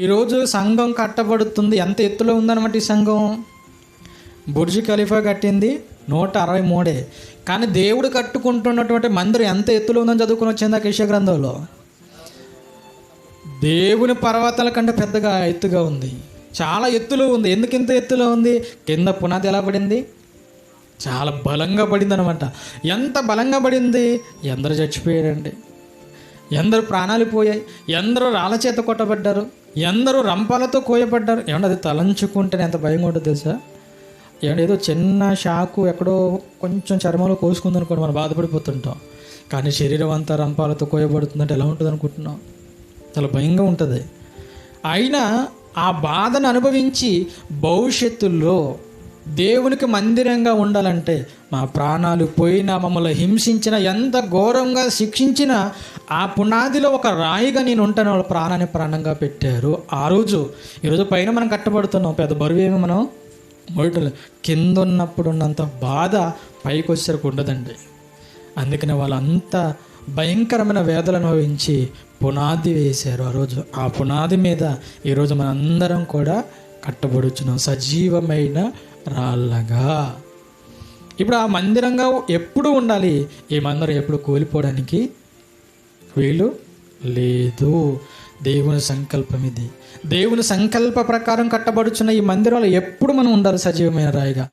ఈరోజు సంఘం కట్టబడుతుంది. ఎంత ఎత్తులో ఉందన్నమాట ఈ సంఘం? బుర్జ్ ఖలీఫా కట్టింది నూట అరవై మూడే. కానీ దేవుడు కట్టుకుంటున్నటువంటి మందిరం ఎంత ఎత్తులో ఉందని చదువుకుని వచ్చింది ఆ కిష గ్రంథంలో? దేవుని పర్వతాల కంటే పెద్దగా ఎత్తుగా ఉంది. చాలా ఎత్తులో ఉంది. ఎందుకు ఇంత ఎత్తులో ఉంది? కింద పునాది ఎలా పడింది? చాలా బలంగా పడింది అనమాట ఎంత బలంగా పడింది? ఎందరు చచ్చిపోయారండి. ఎందరు ప్రాణాలు పోయాయి ఎందరో రాళ్ళ చేత కొట్టబడ్డారు ఎందరో రంపాలతో కోయబడ్డారు. ఏమంటే అది తలంచుకుంటేనే ఎంత భయంగా ఉంటుంది తెలుసా? ఏమంటే ఏదో చిన్న షాకు ఎక్కడో కొంచెం చర్మంలో కోసుకుంది అనుకోండి మనం బాధపడిపోతుంటాం. కానీ శరీరం అంతా రంపాలతో కోయబడుతుందంటే ఎలా ఉంటుంది అనుకుంటున్నాం? చాలా భయంగా ఉంటుంది. అయినా ఆ బాధను అనుభవించి భవిష్యత్తులో దేవునికి మందిరంగా ఉండాలంటే మా ప్రాణాలు పోయినా మమ్మల్ని హింసించిన ఎంత ఘోరంగా శిక్షించిన ఆ పునాదిలో ఒక రాయిగా నేను ఉంటాను వాళ్ళ ప్రాణాన్ని ప్రాణంగా పెట్టారు. ఆ రోజు ఈరోజు పైన మనం కట్టబడుతున్నాం పెద్ద బరువు ఏమి మనం? మొదటలు కింద ఉన్నప్పుడు ఉన్నంత బాధ పైకి వచ్చేసరికి ఉండదండి. అందుకని వాళ్ళంతా భయంకరమైన వేదలు అనుభవించి పునాది వేశారు ఆ రోజు. ఆ పునాది మీద ఈరోజు మనందరం కూడా కట్టబడుచున్నాం. సజీవమైన రాళ్ళగా. ఇప్పుడు ఆ మందిరంగా ఎప్పుడు ఉండాలి? ఈ మందిరం ఎప్పుడు కూలిపోవడానికి వీలు లేదు. దేవుని సంకల్పం ఇది. దేవుని సంకల్ప ప్రకారం కట్టబడుచున్న ఈ మందిరంలో ఎప్పుడు మనం ఉండాలి సజీవమైన రాయిగా?